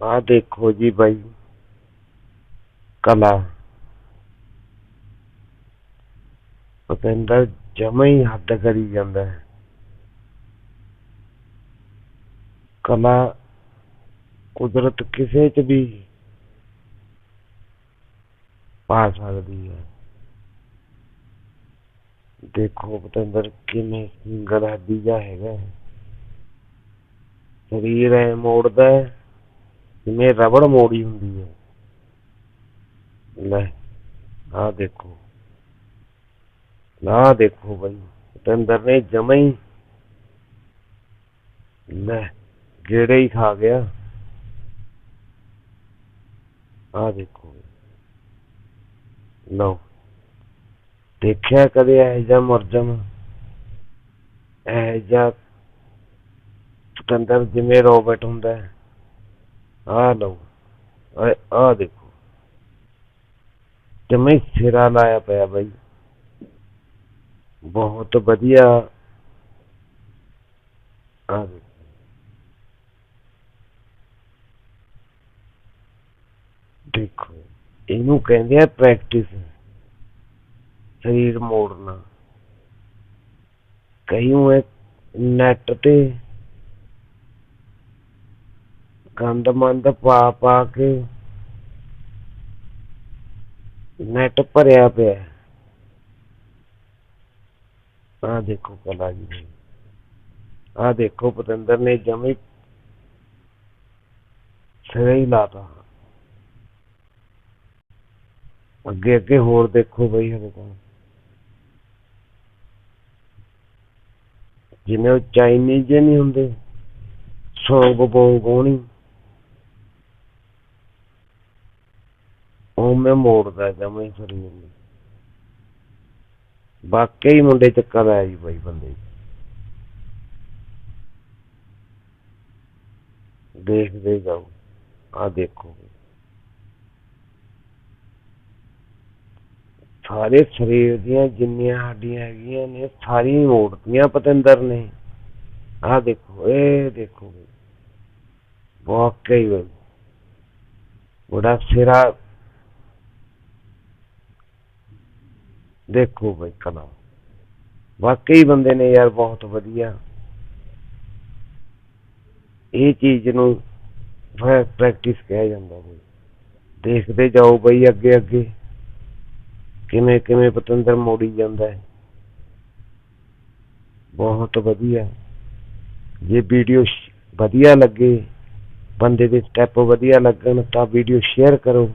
ਆ ਦੇਖੋ ਜੀ ਬਾਈ ਕਲਾ ਪਤੰਦਰ ਜਮਾ ਹੀ ਹੱਦ ਕਰੀ ਜਾਂਦਾ ਹੈ ਕਲਾ ਕੁਦਰਤ ਕਿਸੇ ਚ ਵੀ ਪਾ ਸਕਦੀ ਹੈ ਦੇਖੋ ਪਤੰਦਰ ਕਿਵੇਂ ਸਿੰਗਲ ਹੱਡੀ ਜਾ ਹੈਗਾ ਹੈ। ਸਰੀਰ ਐ ਮੋੜਦਾ ਹੈ ਜਿਵੇਂ ਰਬੜ ਮੋੜੀ ਹੁੰਦੀ ਹੈ। ਲੈ, ਆਹ ਦੇਖੋ। ਆਹ ਦੇਖੋ ਬਈ ਪਤੰਦਰ ਨੇ ਜਮਾ ਹੀ ਲੈ, ਗੇੜੇ ਹੀ ਖਾ ਗਿਆ। ਆਹ ਦੇਖੋ। ਲਓ, ਦੇਖਿਆ ਕਦੇ ਇਹ ਜਿਹਾ ਮੁਰਜਮ ਇਹ ਜਿਹਾ ਪਤੰਦਰ ਜਿਵੇਂ ਰੋਬਟ ਹੁੰਦਾ ਹੈ। ਆਹ ਲਓ, ਆਹ- ਆਹ ਦੇਖੋ। ਜਮੇ ਸਿਰਾ ਲਾਇਆ ਪਿਆ ਬਾਈ। ਬਹੁਤ ਵਧੀਆ। ਆਹ ਦੇਖੋ। ਦੇਖੋ, ਇਹਨੂੰ ਕਹਿੰਦੇ ਆ ਪ੍ਰੈਕਟਿਸ ਸਰੀਰ ਮੋੜਨਾ। ਕਈ ਉਹ ਨੈਟ ਤੇ ਗੰਦ ਮੰਦ ਪਾ ਪਾ ਕੇ ਨੈਟ ਭਰਿਆ ਪਿਆ। ਆ ਦੇਖੋ ਕਲਾ ਜੀ। ਆ ਦੇਖੋ ਪਤੰਦਰ ਨੇ ਜਮੀ ਸਿਰੇ ਹੀ ਲਾਤਾ ਅੱਗੇ ਅੱਗੇ ਹੋਰ ਦੇਖੋ ਬਈ ਹਲੇ ਤਾਂ। ਜਿਵੇਂ ਉਹ ਚਾਈਨੀਜ਼ ਨਹੀਂ ਹੁੰਦੇ, ਸੌਂਗ ਬੋਂਗ ਹੋਣੀ ਉਹ ਮੈਂ ਮੋੜਦਾ ਜਮੇ ਸਰੀਰ ਨੂੰ ਵਾਕਈ ਮੁੰਡੇ ਚੱਕਰ ਆਇਆ ਜੀ ਬਾਈ ਬੰਦੇ ਦੇਖਦੇ ਜਾਓ ਆ ਦੇਖੋ ਸਾਰੇ ਸਰੀਰ ਦੀਆਂ ਜਿੰਨੀਆਂ ਹੱਡੀਆਂ ਹੈਗੀਆਂ ਨੇ, ਸਾਰੀਆਂ ਮੋੜਤੀਆਂ ਪਤੰਦਰ ਨੇ। ਆ ਦੇਖੋ, ਇਹ ਦੇਖੋ ਵਾਕਈ ਬੜਾ ਸਿਰਾ ਦੇਖੋ ਬਈ ਕਲਾ ਵਾਕਈ ਬੰਦੇ ਨੇ ਯਾਰ ਬਹੁਤ ਵਧੀਆ। ਇਹ ਚੀਜ਼ ਨੂੰ ਪ੍ਰੈਕਟਿਸ ਕਿਹਾ ਜਾਂਦਾ ਬਈ। ਦੇਖਦੇ ਜਾਓ ਬਈ ਅੱਗੇ ਅੱਗੇ। ਕਿਵੇਂ ਕਿਵੇਂ ਪਤੰਦਰ ਮੋੜੀ ਜਾਂਦਾ ਹੈ। ਬਹੁਤ ਵਧੀਆ। ਜੇ ਵੀਡੀਓ ਵਧੀਆ ਲੱਗੇ, ਬੰਦੇ ਦੇ ਸਟੈਪ ਵਧੀਆ ਲੱਗਣ ਤਾਂ ਵੀਡੀਓ ਸ਼ੇਅਰ ਕਰੋ।